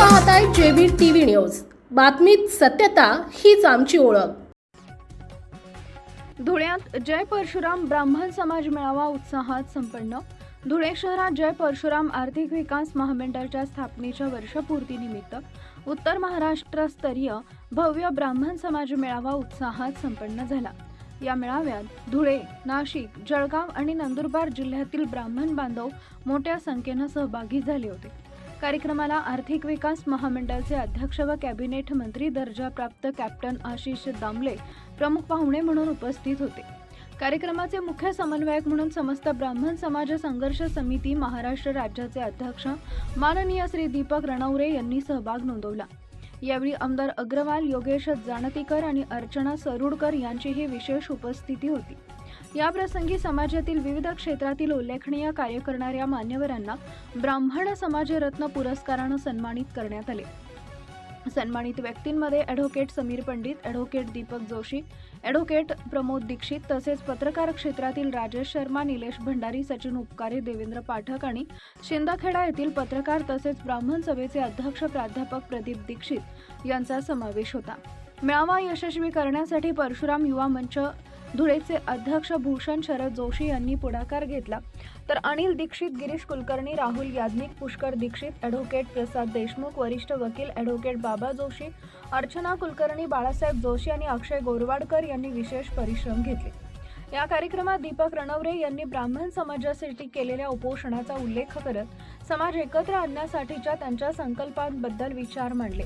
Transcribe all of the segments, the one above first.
पाहताय JB TV news. बातमीत सत्यता हीच आमची ओळख. धुळ्यात जय परशुराम ब्राह्मण समाज मेळावा उत्साहात संपन्न. धुळे शहरात जय परशुराम आर्थिक विकास महामंडळाच्या स्थापनेच्या वर्षपूर्तीनिमित्त उत्तर महाराष्ट्रस्तरीय भव्य ब्राह्मण समाज मेळावा उत्साहात संपन्न झाला. या मेळाव्यात धुळे नाशिक जळगाव आणि नंदुरबार जिल्ह्यातील ब्राह्मण बांधव मोठ्या संख्येनं सहभागी झाले होते. कार्यक्रमाला आर्थिक विकास महामंडळाचे अध्यक्ष व कॅबिनेट मंत्री दर्जाप्राप्त कॅप्टन आशिष दामले प्रमुख पाहुणे म्हणून उपस्थित होते. कार्यक्रमाचे मुख्य समन्वयक म्हणून समस्त ब्राह्मण समाज संघर्ष समिती महाराष्ट्र राज्याचे अध्यक्ष माननीय श्री दीपक रणवरे यांनी सहभाग नोंदवला. यावेळी आमदार अग्रवाल योगेश जानतीकर आणि अर्चना सरुडकर यांचीही विशेष उपस्थिती होती. याप्रसंगी समाजातील विविध क्षेत्रातील उल्लेखनीय कार्य करणाऱ्या मान्यवरांना ब्राह्मण समाजरत्न पुरस्कारानं सन्मानित करण्यात आले. सन्मानित व्यक्तींमध्ये advocate Sameer Pandit advocate Deepak Joshi advocate Pramod Dixit तसेच पत्रकार क्षेत्रातील राजेश शर्मा निलेश भंडारी सचिन उपकारे देवेंद्र पाठक आणि शिंदाखेडा येथील पत्रकार तसेच ब्राह्मण सभेचे अध्यक्ष प्राध्यापक प्रदीप दीक्षित यांचा समावेश होता. मेळावा यशस्वी करण्यासाठी परशुराम युवा मंच धुळेचे अध्यक्ष भूषण शरद जोशी यांनी पुढाकार घेतला. तर अनिल दीक्षित गिरीश कुलकर्णी राहुल याज्ञिक पुष्कर दीक्षित ॲडव्होकेट प्रसाद देशमुख वरिष्ठ वकील ॲडव्होकेट बाबा जोशी अर्चना कुलकर्णी बाळासाहेब जोशी आणि अक्षय गोरवाडकर यांनी विशेष परिश्रम घेतले. या कार्यक्रमात दीपक रणवरे यांनी ब्राह्मण समाजासाठी केलेल्या उपोषणाचा उल्लेख करत समाज एकत्र आणण्यासाठीच्या त्यांच्या संकल्पांबद्दल विचार मांडले.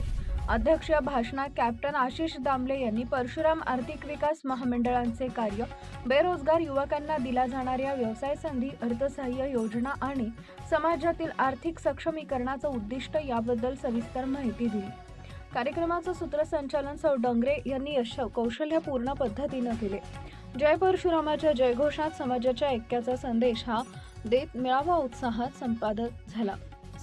अध्यक्ष भाषणात कॅप्टन आशिष दामले यांनी परशुराम आर्थिक विकास महामंडळांचे कार्य बेरोजगार युवकांना दिला जाणाऱ्या व्यवसाय संधी अर्थसहाय्य योजना आणि समाजातील आर्थिक सक्षमीकरणाचं उद्दिष्ट याबद्दल सविस्तर माहिती दिली. कार्यक्रमाचं सूत्रसंचालन सौ डंगरे यांनी यश कौशल्यपूर्ण पद्धतीनं केले. जय परशुरामाच्या जयघोषात समाजाच्या ऐक्याचा संदेश हा देत मिळावा उत्साहात संपादक झाला.